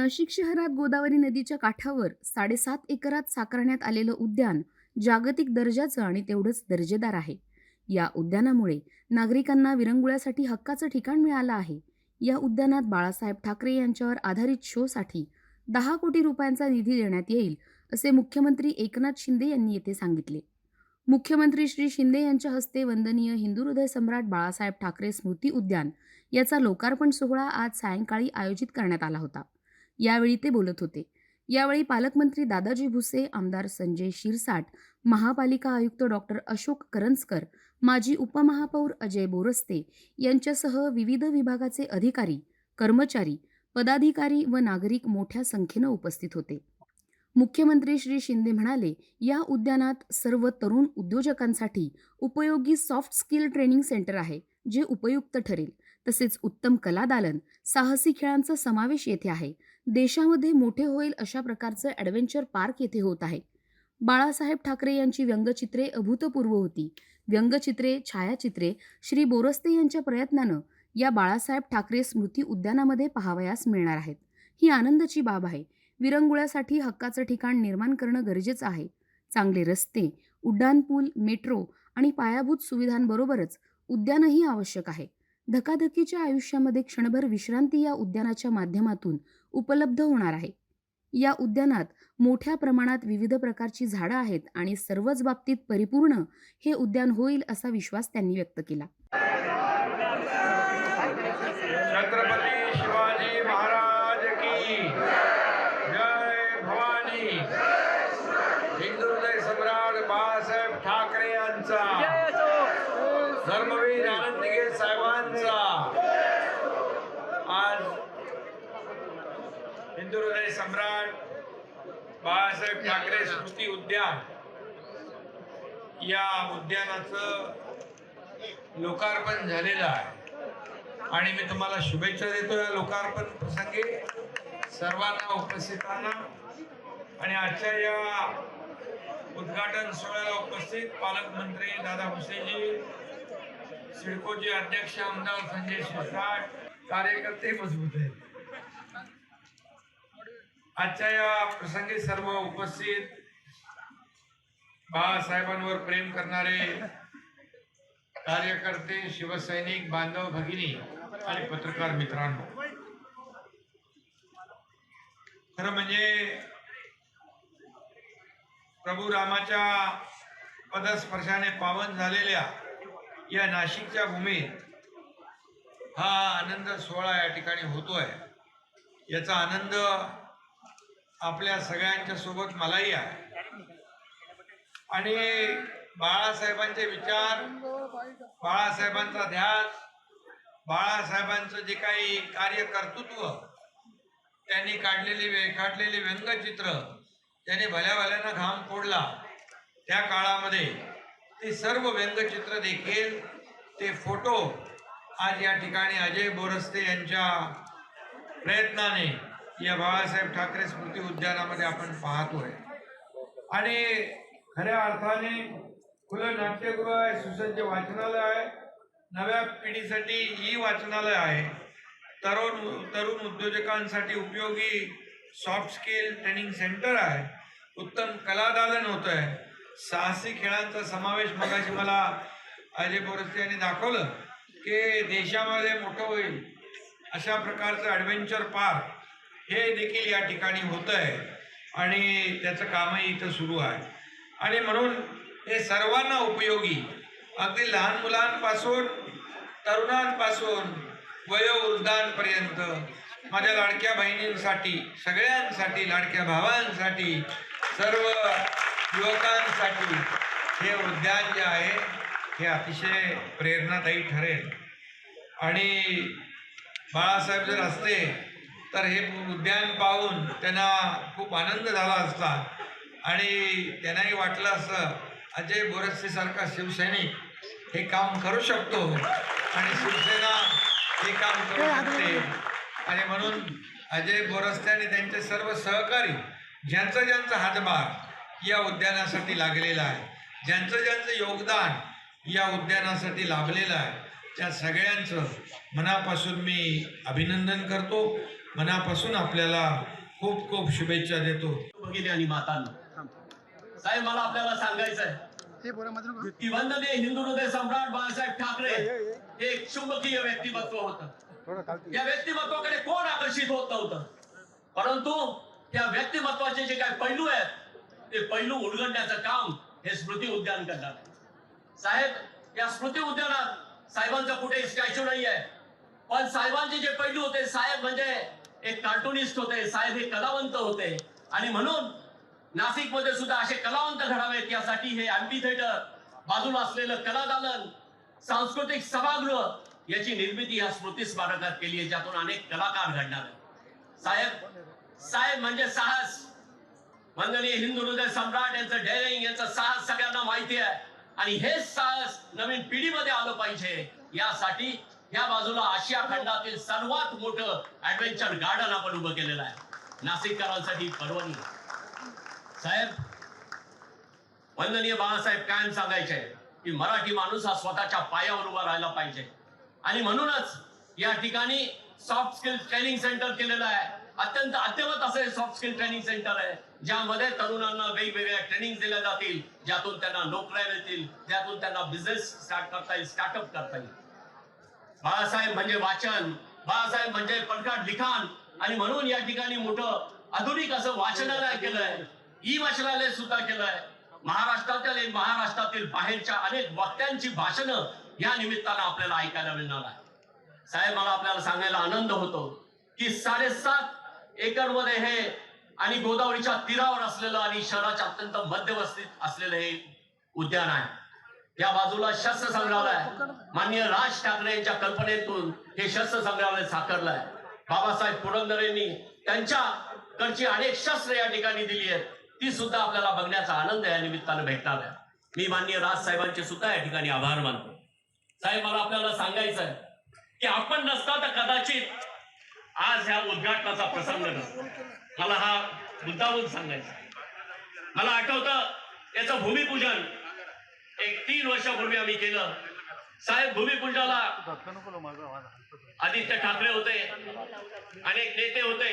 नाशिक शहरात गोदावरी नदीच्या काठावर साडेसात एकरात साकारण्यात आलेलं उद्यान जागतिक दर्जाचं आणि तेवढंच दर्जेदार आहे. या उद्यानामुळे नागरिकांना विरंगुळ्यासाठी हक्काचं ठिकाण मिळालं आहे. या उद्यानात बाळासाहेब ठाकरे यांच्यावर आधारित शोसाठी दहा कोटी रुपयांचा निधी देण्यात येईल असे मुख्यमंत्री एकनाथ शिंदे यांनी येथे सांगितले. मुख्यमंत्री श्री शिंदे यांच्या हस्ते वंदनीय हिंदू हृदय सम्राट बाळासाहेब ठाकरे स्मृती उद्यान याचा लोकार्पण सोहळा आज सायंकाळी आयोजित करण्यात आला होता. यावेळी ते बोलत होते. यावेळी पालकमंत्री दादाजी भुसे आमदार संजय शिरसाट महापालिका आयुक्त डॉक्टर अशोक करंजकर माजी उपमहापौर अजय बोरस्ते यांच्यासह विविध विभागाचे अधिकारी कर्मचारी पदाधिकारी व नागरिक मोठ्या संख्येनं उपस्थित होते. मुख्यमंत्री श्री शिंदे म्हणाले या उद्यानात सर्व तरुण उद्योजकांसाठी उपयोगी सॉफ्ट स्किल ट्रेनिंग सेंटर आहे जे उपयुक्त ठरेल. तसेच उत्तम कलादालन साहसी खेळांचा समावेश येथे आहे. देशामध्ये मोठे होईल अशा प्रकारचं ॲडव्हेंचर पार्क येथे होत आहे. बाळासाहेब ठाकरे यांची व्यंगचित्रे अभूतपूर्व होती. व्यंगचित्रे छायाचित्रे श्री बोरस्ते यांच्या प्रयत्नानं या बाळासाहेब ठाकरे स्मृती उद्यानामध्ये पाहावयास मिळणार आहेत. ही आनंदाची बाब आहे. विरंगुळ्यासाठी हक्काचं ठिकाण निर्माण करणं गरजेचं आहे. चांगले रस्ते उड्डाणपूल मेट्रो आणि पायाभूत सुविधांबरोबरच उद्यानही आवश्यक आहे. धकाधकीच्या आयुष्यामध्ये क्षणभर विश्रांती या उद्यानाच्या माध्यमातून उपलब्ध होणार आहे. या उद्यानात मोठ्या प्रमाणात विविध प्रकारची झाडं आहेत आणि सर्वच बाबतीत परिपूर्ण हे उद्यान होईल असा विश्वास त्यांनी व्यक्त केला. छत्रपती शिवाजी महाराज की जय भवानी. हिंदू सम्राट बाळासाहेब ठाकरे यांचा धर्मवीर आनंदगे साहेबांचा आज हिंदू हृदय सम्राट बाळासाहेब ठाकरे स्मृती उद्यान. या उद्यानाचं लोकार्पण झालेलं आहे. आणि मी तुम्हाला शुभेच्छा देतो या लोकार्पण प्रसंगी. सर्वांना उपस्थितांना आणि आजच्या या उद्घाटन सोहळ्याला उपस्थित पालकमंत्री दादा भुसेजी सिडकोचे अध्यक्ष आमदार संजय शिरसाट कार्यकर्ते मजबूत आहेत. आजच्या या प्रसंगी सर्व उपस्थित बाळासाहेबांवर प्रेम करणारे कार्यकर्ते शिवसैनिक बांधव भगिनी आणि पत्रकार मित्रांनो. खरं म्हणजे प्रभू रामाच्या पदस्पर्शाने पावन झालेल्या या नाशिकच्या भूमीत हा आनंद सोहळा या ठिकाणी होतोय. याचा आनंद आपल्या सगळ्यांच्या सोबत मलाही आहे. आणि बाळासाहेबांचे विचार बाळासाहेबांचा ध्यास बाळासाहेबांचं जे काही कार्यकर्तृत्व त्यांनी काढलेली वे- काढलेली व्यंगचित्र त्याने भल्या भल्यानं घाम फोडला त्या काळामध्ये ते सर्व व्यंगचित्र देखील ते फोटो आज या ठिकाणी अजय बोरस्ते यांच्या प्रयत्नाने या बाळासाहेब ठाकरे स्मृती उद्यानामध्ये आपण पाहतोय. आणि खऱ्या अर्थाने खुलं नाट्यगृह आहे सुसज्ज वाचनालय आहे. नव्या पिढीसाठी ई वाचनालय आहे. तरुण तरुण उद्योजकांसाठी उपयोगी सॉफ्ट स्किल ट्रेनिंग सेंटर आहे. उत्तम कलादालन होत आहे साहसी खेळांचा समावेश मगाशी मला अजय बोरस्ते यांनी दाखवलं की देशामध्ये मोठं होईल अशा प्रकारचं ॲडव्हेंचर पार्क हे देखील या ठिकाणी होतं आहे आणि त्याचं कामही इथं सुरू आहे. आणि म्हणून हे सर्वांना उपयोगी अगदी लहान मुलांपासून तरुणांपासून वयोवृद्धांपर्यंत माझ्या लाडक्या बहिणींसाठी सगळ्यांसाठी लाडक्या भावांसाठी सर्व युवकांसाठी हे उद्यान जे आहे हे अतिशय प्रेरणादायी ठरेल. आणि बाळासाहेब जर असते तर हे उद्यान पाहून त्यांना खूप आनंद झाला असता. आणि त्यांनाही वाटलं असं अजय बोरस्तेसारखा शिवसैनिक हे काम करू शकतो. आणि शिवसेना हे काम करू शकते. आणि म्हणून अजय बोरस्ते आणि त्यांचे सर्व सहकारी ज्यांचा ज्यांचा हातभार या उद्यानासाठी लागलेला आहे ज्यांचं ज्यांचं योगदान या उद्यानासाठी लाभलेलं आहे त्या सगळ्यांचं मनापासून मी अभिनंदन करतो. मनापासून आपल्याला खूप खूप शुभेच्छा देतो. भगिनी आणि मातांना साहेब मला आपल्याला सांगायचं आहे. की हिंदू हृदय सम्राट बाळासाहेब ठाकरे हे एक चुंबकीय व्यक्तिमत्व होतं. या. व्यक्तिमत्वाकडे कोण आकर्षित होत नव्हतं? परंतु त्या व्यक्तिमत्वाचे जे काही पैलू आहेत ते पैलू उलगडण्याचं काम हे स्मृती उद्यान करणार आहे. साहेब या स्मृती उद्यानात साहेबांचं कुठे स्टॅच्यू नाही आहे पण साहेबांचे जे पैलू होते साहेब म्हणजे एक कार्टुनिस्ट होते साहेब हे कलावंत होते. आणि म्हणून नाशिकमध्ये सुद्धा असे कलावंत घडावेत यासाठी हे अँपी थिएटर बाजूला असलेलं कलादालन सांस्कृतिक सभागृह याची निर्मिती या स्मृती स्मारकात केली आहे ज्यातून अनेक कलाकार घडणार आहेत. साहेब साहेब म्हणजे साहस. वंदनीय हिंदू हृदय सम्राट यांचं डेअरिंग यांचं साहस सगळ्यांना माहिती आहे. आणि हेच साहस नवीन पिढीमध्ये आलं पाहिजे यासाठी या बाजूला आशिया खंडातील सर्वात मोठं ऍडव्हेंचर गार्डन आपण उभं केलेलं आहे. नाशिककरांसाठी पर्वणी. साहेब वंदनीय बाळासाहेब कायम सांगायचे की मराठी माणूस हा स्वतःच्या पायावर उभा राहायला पाहिजे. आणि म्हणूनच या ठिकाणी सॉफ्ट स्किल ट्रेनिंग सेंटर केलेलं आहे. अत्यंत अद्यवत असं सॉफ्ट स्किल ट्रेनिंग सेंटर आहे ज्यामध्ये तरुणांना वेगवेगळ्या ट्रेनिंग दिल्या जातील ज्यातून त्यांना नोकऱ्या मिळतील ज्यातून त्यांना बिझनेस स्टार्ट करता येईल स्टार्टअप करता येईल. बाळासाहेब म्हणजे वाचन बाळासाहेब म्हणजे पडकाट लिखाण. आणि म्हणून या ठिकाणी मोठं आधुनिक असं वाचनालय केलंय. ई वाचनालय सुद्धा केलंय. महाराष्ट्रातील महाराष्ट्रातील बाहेरच्या अनेक वक्त्यांची भाषणं या निमित्तानं आपल्याला ऐकायला मिळणार आहे साहेब मला आपल्याला सांगायला आनंद होतो की साडेसात एकरमध्ये हे आणि गोदावरीच्या तीरावर असलेलं आणि शहराच्या अत्यंत मध्यवस्थित असलेलं हे उद्यान आहे. या बाजूला शस्त्र संग्रहालय माननीय राज ठाकरे यांच्या कल्पनेतून हे शस्त्र संग्रहालय साकारलं आहे बाबासाहेब पुरंदरेंनी त्यांच्याकडची अनेक शस्त्र या ठिकाणी दिली आहेत. ती सुद्धा आपल्याला बघण्याचा आनंद या निमित्तानं भेटणार आहे. मी माननीय राज साहेबांचे सुद्धा या ठिकाणी आभार मानतो. साहेब मला आपल्याला सांगायचं आहे की आपण नसता तर कदाचित आज ह्या उद्घाटनाचा प्रसंग नसतो. मला हा मुद्दामून सांगायचा. मला आठवतं याचं भूमिपूजन एक तीन वर्षापूर्वी आम्ही केलं. साहेब भूमिपूजनाला आदित्य ठाकरे होते. अनेक नेते होते.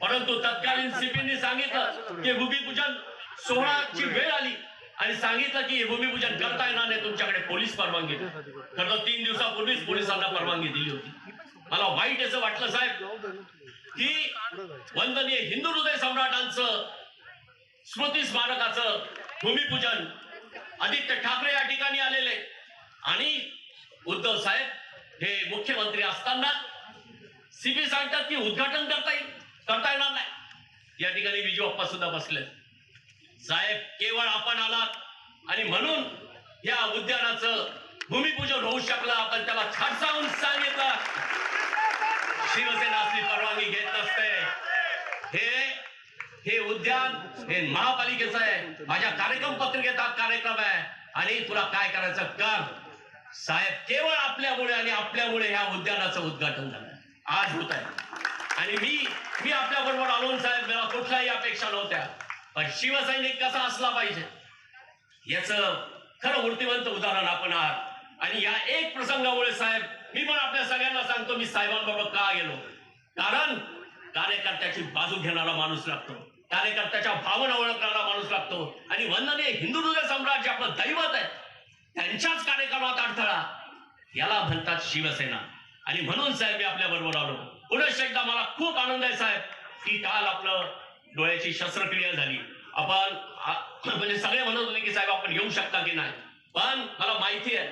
परंतु तत्कालीन सीपींनी सांगितलं की भूमिपूजन सोहळाची वेळ आली आणि सांगितलं की भूमिपूजन करता येणार नाही तुमच्याकडे पोलीस परवानगी खरं तर तीन दिवसापूर्वीच पोलिसांना परवानगी दिली होती. मला वाईट असं वाटलं साहेब की वंदनीय हिंदू हृदय सम्राटांचं स्मृती स्मारकाचं भूमिपूजन आदित्य ठाकरे या ठिकाणी आलेले आणि उद्धव साहेब हे मुख्यमंत्री असताना सीपी सांगतात की उद्घाटन करता येईल करता येणार नाही. या ठिकाणी विजू सुद्धा बसले साहेब केवळ आपण आलात आणि म्हणून या उद्यानाचं भूमिपूजन होऊ शकलं आपण त्याला खडसावून सांगितलं शिवसेना असली परवानगी घेत नसते. हे हे उद्यान हे महापालिकेचं आहे. माझ्या कार्यक्रम पत्रिकेचा कार्यक्रम आहे. आणि तुला काय करायचं कर. साहेब केवळ आपल्यामुळे आणि आपल्यामुळे ह्या उद्यानाचं उद्घाटन झालं. आज होत आहे. आणि मी मी आपल्या बरोबर आलो साहेब मला कुठल्याही अपेक्षा नव्हत्या. पण शिवसैनिक कसा असला पाहिजे याच खरं मूर्तिवंत उदाहरण आपण आहात. आणि या एक प्रसंगामुळे साहेब मी पण आपल्या सगळ्यांना सांगतो मी साहेबांबरोबर का गेलो? कारण कार्यकर्त्याची बाजू घेणारा माणूस लागतो. कार्यकर्त्याच्या भावना ओळखणारा माणूस लागतो. आणि वंदने हिंदू हृदय सम्राट आपलं दैवत आहे. त्यांच्याच कार्यक्रमात अडथळा. याला म्हणतात शिवसेना. आणि म्हणून साहेब मी आपल्या बरोबर आलो. पुनश एकदा मला खूप आनंद आहे साहेब. की काल आपलं डोळ्याची शस्त्रक्रिया झाली. आपण म्हणजे सगळे म्हणत होते की साहेब आपण येऊ शकता की नाही. पण मला माहिती आहे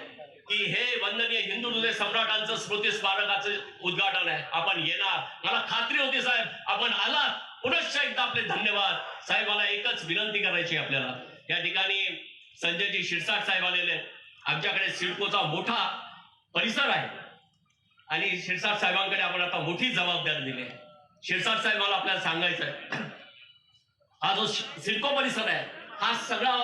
की हे वंदनीय हिंदू हृदय सम्राटांचं स्मृती स्मारकाचं उद्घाटन आहे. आपण येणार. मला खात्री होती साहेब आपण आलात. पुनश्च एकदा आपले धन्यवाद. साहेबाला एकच विनंती करायची आपल्याला. या ठिकाणी संजयजी शिरसाट साहेब आलेले आमच्याकडे सिडकोचा मोठा परिसर आहे. आणि शिरसाट साहेबांकडे आपण आता मोठी जबाबदारी दिली आहे. शिरसाट साहेबाला आपल्याला सांगायचं आहे. हा जो सिडको परिसर आहे हा सगळा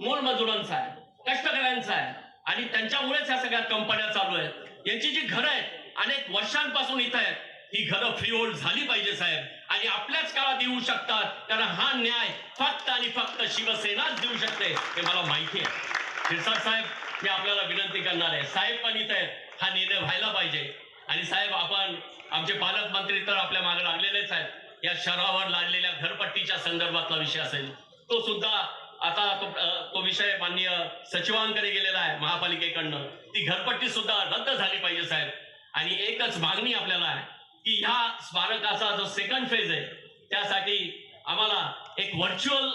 मोलमजुरांचा आहे कष्टकऱ्यांचा आहे. आणि त्यांच्यामुळेच ह्या सगळ्या कंपन्या चालू आहेत. यांची जी घरं आहेत अनेक वर्षांपासून इथं आहेत. ही घरं फ्री होल्ड झाली पाहिजे साहेब. आणि आपल्याच काळात येऊ शकतात. कारण हा न्याय फक्त आणि फक्त शिवसेनाच देऊ शकते. हे मला माहिती आहे. शिरसाट साहेब मी आपल्याला विनंती करणार आहे. साहेब पण इथं आहेत. हा निर्णय व्हायला पाहिजे. आणि साहेब आपण आमचे पालकमंत्री तर आपल्या मागे लागलेलेच आहेत. या शहरावर लागलेल्या घरपट्टीच्या संदर्भातला विषय असेल तो सुद्धा आता तो तो विषय माननीय सचिवांकडे गेलेला आहे महापालिकेकडनं. ती घरपट्टी सुद्धा रद्द झाली पाहिजे साहेब. आणि एकच मागणी आपल्याला आहे. की ह्या स्मारकाचा जो सेकंड फेज आहे त्यासाठी आम्हाला एक व्हर्च्युअल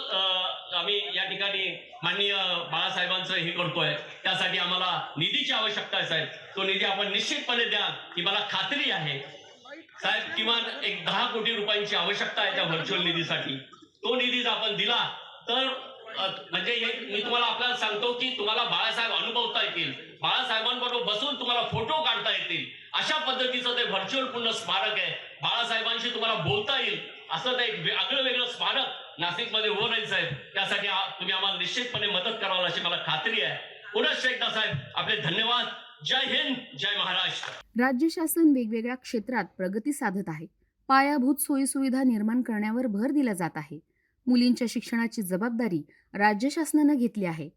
आम्ही या ठिकाणी माननीय बाळासाहेबांचं हे करतोय. त्यासाठी आम्हाला निधीची आवश्यकता आहे साहेब. तो निधी आपण निश्चितपणे द्या की मला खात्री आहे. साहेब किमान एक दहा कोटी रुपयांची आवश्यकता आहे त्या व्हर्च्युअल निधीसाठी. तो निधी जर आपण दिला तर म्हणजे हे मी तुम्हाला आपल्याला सांगतो की तुम्हाला बाळासाहेब अनुभवता येतील. बाळासाहेबांबरोबर बसून तुम्हाला फोटो काढता येतील. अशा पद्धतीचं ते व्हर्च्युअल पूर्ण स्मारक आहे. बाळासाहेबांशी तुम्हाला बोलता येईल. असं ते एक आगळं वेगळं स्मारक नाशिकमध्ये उभं राहील साहेब. त्यासाठी तुम्ही आम्हाला निश्चितपणे मदत कराल अशी मला खात्री आहे. पुनश्च एकदा साहेब आपले धन्यवाद. जय हिंद जय महाराष्ट्र. राज्य शासन वेगवेगळ्या क्षेत्रात प्रगती साधत आहे. पायाभूत सोयीसुविधा निर्माण करण्यावर भर दिला जात आहे. मुलींच्या शिक्षणाची जबाबदारी राज्य शासनानं घेतली आहे.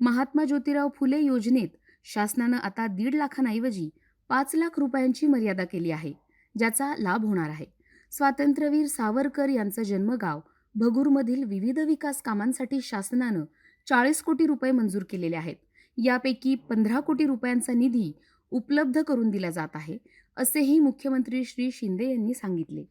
महात्मा ज्योतिराव फुले योजनेत शासनानं आता दीड लाखांऐवजी पाच लाख रुपयांची मर्यादा केली आहे ज्याचा लाभ होणार आहे. स्वातंत्र्यवीर सावरकर यांचं जन्मगाव भगूरमधील विविध विकास कामांसाठी शासनानं चाळीस कोटी रुपये मंजूर केलेले आहेत. यापैकी पंधरा कोटी रुपयांचा निधी उपलब्ध करून दिला जात आहे असेही मुख्यमंत्री श्री शिंदे यांनी सांगितले.